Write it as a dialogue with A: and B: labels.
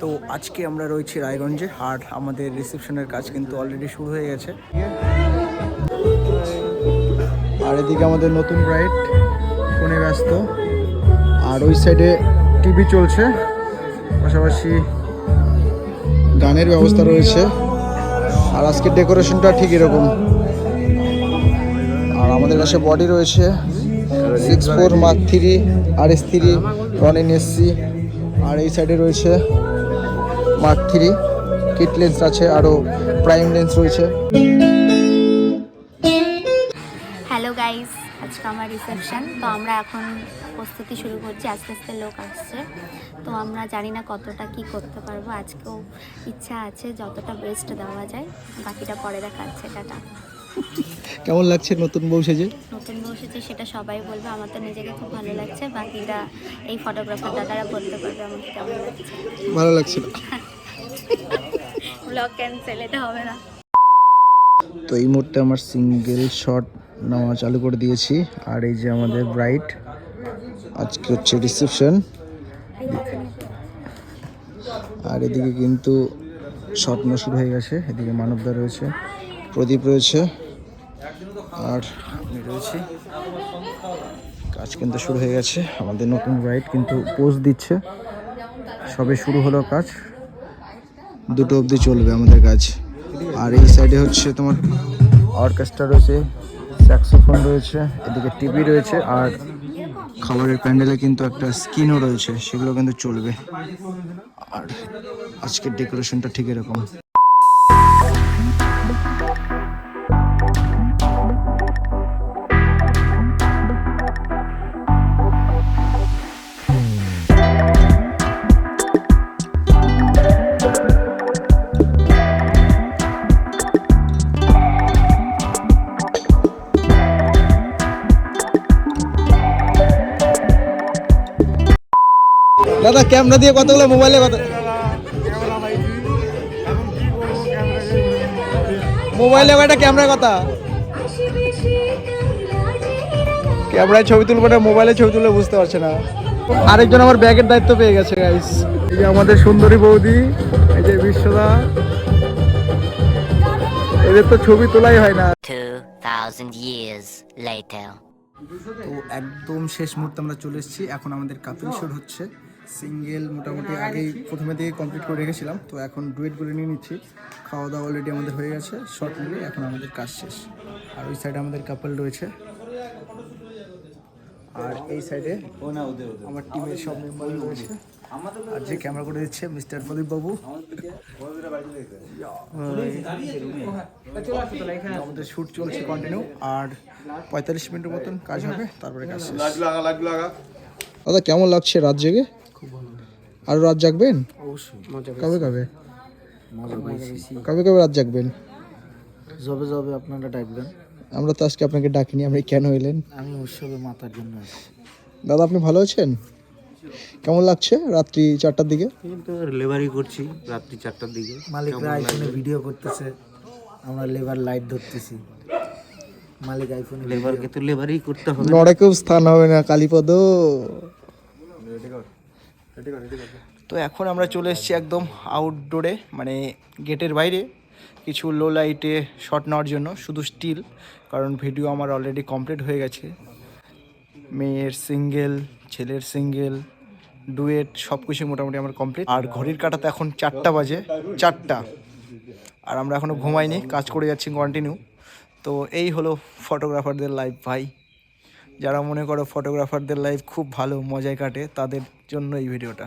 A: তো আজকে আমরা রয়েছি রায়গঞ্জে, আর আমাদের রিসেপশনের কাজ কিন্তু অলরেডি শুরু হয়ে গেছে। আর এদিকে আমাদের নতুন ব্রাইট ফোনে ব্যস্ত। আর ওই সাইডে টিভি চলছে, পাশাপাশি গানের ব্যবস্থা রয়েছে। আর আজকের ডেকোরেশনটা ঠিক এরকম। আর আমাদের কাছে বডি রয়েছে সিক্স ফোর মার্ক থ্রি আর S three Ronin S C আর এই সাইডে রয়েছে মার্ক থ্রি কিট লেন্স আছে আরও প্রাইম লেন্স রয়েছে।
B: হ্যালো গাইস আজকে আমার রিসেপশন তো আমরা এখন প্রস্তুতি শুরু করছি। আস্তে আস্তে লোক আসছে। তো আমরা জানি না কতটা কি করতে পারব। আজকেও ইচ্ছা আছে যতটা বেস্ট দেওয়া যায়। বাকিটা পরে দেখা যাচ্ছে টাটা।
A: কেমন লাগছে নতুন বউ সেজে?
B: নতুন বসেছে সেটা সবাই বলবে আমার তো নিজেকে খুব ভালো লাগছে বাকিটা এই ফটোগ্রাফার দাদারা বলতে পারবে আমাকে কেমন লাগছে।
A: ভালো লাগছে না?
B: ব্লগ ক্যান্সেল এটা হবে না।
A: তো এই মুহূর্তে আমার সিঙ্গেল শট নেওয়া চালু করে দিয়েছি আর এই যে আমাদের ব্রাইট আজকে হচ্ছে রিসেপশন আর এদিকে কিন্তু শট নেওয়া শুরু হয়ে গেছে এদিকে মানবদা রয়েছে প্রদীপ রয়েছে। আর আমি রয়েছি। কাজ কিন্তু শুরু হয়ে গেছে। আমাদের নতুন রাইড কিন্তু পোস্ট দিচ্ছে। সবে শুরু হলো কাজ। দুটো অবধি চলবে আমাদের কাজ। আর এই সাইডে হচ্ছে তোমার অর্কেস্ট্রা রয়েছে স্যাক্সোফোন রয়েছে, এদিকে টিভি রয়েছে, আর খাবারের প্যান্ডেলে কিন্তু একটা স্কিনও রয়েছে। সেগুলো কিন্তু চলবে। আর আজকের ডেকোরেশনটা ঠিক এরকম। দাদা ক্যামেরা দিয়ে কতগুলো মোবাইলে কত মোবাইলে একটা ক্যামেরার কথা। ক্যামেরায় ছবি তুলবো না মোবাইলে ছবি তুলে বুঝতে পারছে না। আরেকজন আমার ব্যাগের দায়িত্ব পেয়ে গেছে গাইস এই যে আমাদের সুন্দরী বৌদি এই যে বিশ্বদা। এদের তো ছবি তোলাই হয় না।
C: 2,000 years later.
A: তো একদম শেষ মুহূর্তে আমরা চলে এসেছি। এখন আমাদের কাপিল শুট হচ্ছে। সিঙ্গেল মোটামুটি আগেই প্রথমে থেকে কমপ্লিট করে রেখেছিলাম। তো এখন ডুয়েট ডুয়েটগুলো নিয়ে নিচ্ছি। খাওয়া দাওয়া অলরেডি আমাদের হয়ে গেছে শর্ট মিলে এখন আমাদের কাজ শেষ। আর ওই সাইডে আমাদের কাপল রয়েছে। আর এই সাইডে আমার টিমের সব মেম্বার রয়েছে। আর যে ক্যামেরা করে দিচ্ছে মিস্টার প্রদীপ বাবু। আমাদের শ্যুট চলছে কন্টিনিউ আর পঁয়তাল্লিশ মিনিটের মতন কাজ হবে তারপরে কাজ শেষ। দাদা কেমন লাগছে রাত জেগে? আর রাত জাগবেন? কবে কবে? কবে কবে? রাত জাগবেন?
D: যবে যবে আপনারা ডাকবেন।
A: আমরা তো আজকে আপনাকে ডাকিনি আপনি কেন এলেন?
D: আমি উৎসবে মাতার জন্য আছি।
A: দাদা আপনি ভালো আছেন? কেমন লাগছে রাত্রি চারটার দিকে?
E: কিন্তু লেবারি করছি রাত্রি চারটার দিকে।
D: মালিকরা আইফোনে ভিডিও করতেছে। আমরা লেবার লাইট ধরতেছি। মালিক আইফোনে
E: লেবারকে তো লেবারই করতে হবে
A: নড়েকেও স্থান হবে না কালীপদ। তো এখন আমরা চলে এসেছি একদম আউটডোরে মানে গেটের বাইরে। কিছু লো লাইটে শট নেওয়ার জন্য, শুধু স্টিল কারণ ভিডিও আমার অলরেডি কমপ্লিট হয়ে গেছে। মেয়ের সিঙ্গেল ছেলের সিঙ্গেল ডুয়েট সব কিছু মোটামুটি আমার কমপ্লিট আর ঘড়ির কাটাতে এখন চারটা বাজে, চারটা। আর আমরা এখনও ঘুমাইনি, কাজ করে যাচ্ছি কন্টিনিউ তো এই হলো ফটোগ্রাফারদের লাইফ ভাই। যারা মনে করো ফটোগ্রাফারদের লাইফ খুব ভালো মজায় কাটে তাদের জন্য এই ভিডিওটা